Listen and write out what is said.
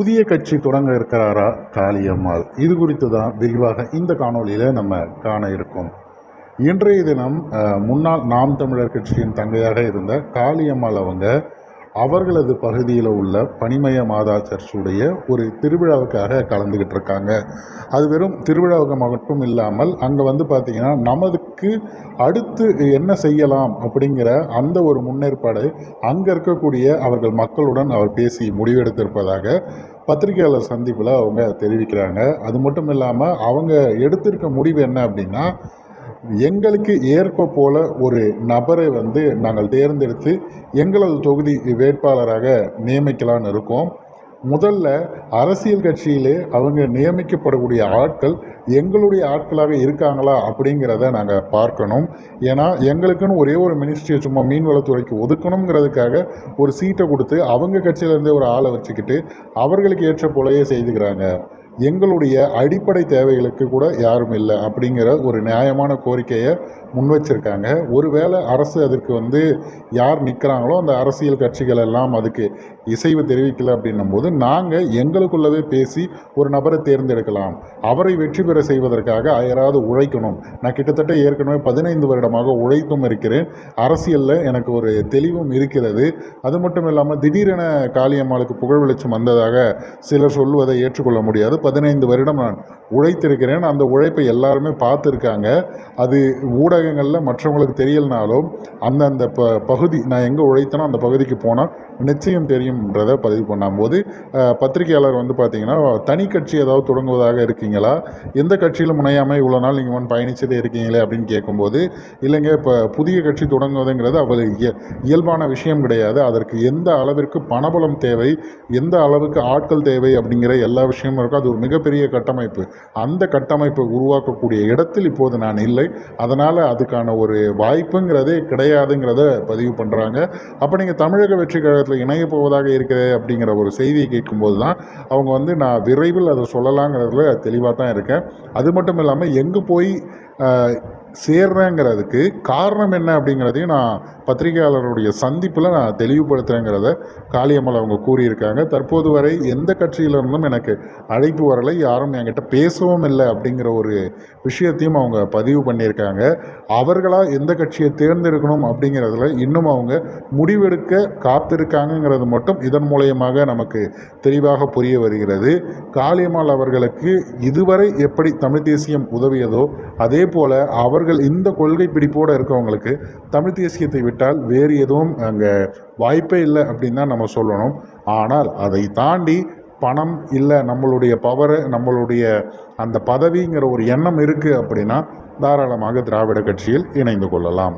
புதிய கட்சி தொடங்க இருக்கிறாரா? காளியம்மாள் இது குறித்து தான் விரிவாக இந்த காணொளியில் நம்ம காண இருக்கோம். இன்றைய தினம் முன்னாள் நாம் தமிழர் கட்சியின் தங்கையாக இருந்த காளியம்மாள் அவங்க அவர்களது பகுதியில் உள்ள பனிமய மாதா சர்ச்சுடைய ஒரு திருவிழாவுக்காக கலந்துக்கிட்டு இருக்காங்க. அது வெறும் திருவிழாவுக்கு மட்டும் இல்லாமல் அங்கே வந்து பார்த்திங்கன்னா நமதுக்கு அடுத்து என்ன செய்யலாம் அப்படிங்கிற அந்த ஒரு முன்னேற்பாடு அங்கே இருக்கக்கூடிய அவர்கள் மக்களுடன் அவர் பேசி முடிவெடுத்திருப்பதாக பத்திரிகையாளர் சந்திப்பில் அவங்க தெரிவிக்கிறாங்க. அது மட்டும் இல்லாமல் அவங்க எடுத்திருக்க முடிவு என்ன அப்படின்னா எங்களுக்கு ஏற்ப போல ஒரு நபரை வந்து நாங்கள் தேர்ந்தெடுத்து எங்களது தொகுதி வேட்பாளராக நியமிக்கலான்னு இருக்கோம். முதல்ல அரசியல் கட்சியிலே அவங்க நியமிக்கப்படக்கூடிய ஆட்கள் எங்களுடைய ஆட்களாக இருக்காங்களா அப்படிங்கிறத நாங்கள் பார்க்கணும். ஏன்னா எங்களுக்குன்னு ஒரே ஒரு மினிஸ்ட்ரியை சும்மா மீன்வளத்துறைக்கு ஒதுக்கணுங்கிறதுக்காக ஒரு சீட்டை கொடுத்து அவங்க கட்சியிலேருந்தே ஒரு ஆளை வச்சுக்கிட்டு அவர்களுக்கு ஏற்ற போலயே செய்துக்கிறாங்க. எங்களுடைய அடிப்படை தேவைகளுக்கு கூட யாரும் இல்லை அப்படிங்கிற ஒரு நியாயமான கோரிக்கையை முன் வச்சுருக்காங்க ஒருவேளை அரசு அதற்கு வந்து யார் நிற்கிறாங்களோ அந்த அரசியல் கட்சிகள் எல்லாம் அதுக்கு இசைவு தெரிவிக்கல அப்படின்னும் போது நாங்கள் எங்களுக்குள்ளவே பேசி ஒரு நபரை தேர்ந்தெடுக்கலாம். அவரை வெற்றி பெற செய்வதற்காக யாராவது உழைக்கணும். நான் கிட்டத்தட்ட ஏற்கனவே பதினைந்து வருடமாக உழைத்தும் இருக்கிறேன். அரசியலில் எனக்கு ஒரு தெளிவும் இருக்கிறது. அது மட்டும் இல்லாமல் திடீரென காளியம்மாளுக்கு புகழ் வெளிச்சம் வந்ததாக சிலர் சொல்வதை ஏற்றுக்கொள்ள முடியாது. பதினைந்து வருடம் நான் உழைத்திருக்கிறேன். அந்த உழைப்பை எல்லாருமே பார்த்துருக்காங்க. அது ஊடகங்களில் மற்றவங்களுக்கு தெரியலனாலும் அந்தந்த ப பகுதி நான் எங்கே உழைத்தனோ அந்த பகுதிக்கு போனால் நிச்சயம் தெரியும்ன்றதை பதிவு பண்ணும்போது பத்திரிகையாளர் வந்து பார்த்தீங்கன்னா தனி கட்சி ஏதாவது தொடங்குவதாக இருக்கீங்களா? எந்த கட்சியில் முனையாமல் இவ்வளோ நாள் நீங்கள் வந்து பயணிச்சதே இருக்கீங்களே அப்படின்னு கேட்கும்போது இல்லைங்க இப்போ புதிய கட்சி தொடங்குவதுங்கிறது அவள் இய இயல்பான விஷயம் கிடையாது. அதற்கு எந்த அளவிற்கு பணபலம் தேவை எந்த அளவுக்கு ஆட்கள் தேவை அப்படிங்கிற எல்லா விஷயமும் இருக்கும். அது ஒரு மிகப்பெரிய கட்டமைப்பு. அந்த கட்டமைப்பை உருவாக்கக்கூடிய இடத்தில் இப்போது நான் இல்லை. அதனால் அதுக்கான ஒரு வாய்ப்புங்கிறதே கிடையாதுங்கிறத பதிவு பண்ணுறாங்க அப்போ நீங்கள் தமிழக வெற்றி கழகத்தில் இணைய போவதாக இருக்கிறது அப்படிங்கிற ஒரு செய்தியை கேட்கும்போது தான் அவங்க வந்து நான் விரைவில் அதை சொல்லலாங்கிறதுல தெளிவாக தான் இருக்கேன். அது மட்டும் இல்லாமல் எங்கே போய் சேர்றேங்கிறதுக்கு காரணம் என்ன அப்படிங்கிறதையும் நான் பத்திரிகையாளருடைய சந்திப்பில் நான் தெளிவுபடுத்துகிறேங்கிறத காளியம்மாள் அவங்க கூறியிருக்காங்க. தற்போது வரை எந்த கட்சியிலிருந்தும் எனக்கு அழைப்பு வரலை. யாரும் என்கிட்ட பேசவும் இல்லை அப்படிங்கிற ஒரு விஷயத்தையும் அவங்க பதிவு பண்ணியிருக்காங்க. அவர்களாக எந்த கட்சியை தேர்ந்தெடுக்கணும் அப்படிங்கிறதுல இன்னும் அவங்க முடிவெடுக்க காத்திருக்காங்கங்கிறது மட்டும் இதன் மூலயமாக நமக்கு தெளிவாக புரிய வருகிறது. காளியம்மாள் அவர்களுக்கு இதுவரை எப்படி தமிழ் தேசியம் உதவியதோ அதே போல் அவர் அவர்கள் இந்த கொள்கை பிடிப்போடு இருக்கவங்களுக்கு தமிழ் தேசியத்தை விட்டால் வேறு எதுவும் அங்கே வாய்ப்பே இல்லை அப்படின்னு தான் நம்ம சொல்லணும். ஆனால் அதை தாண்டி பணம் இல்லை நம்மளுடைய பவரு நம்மளுடைய அந்த பதவிங்கிற ஒரு எண்ணம் இருக்குது அப்படின்னா தாராளமாக திராவிட கட்சியில் இணைந்து கொள்ளலாம்.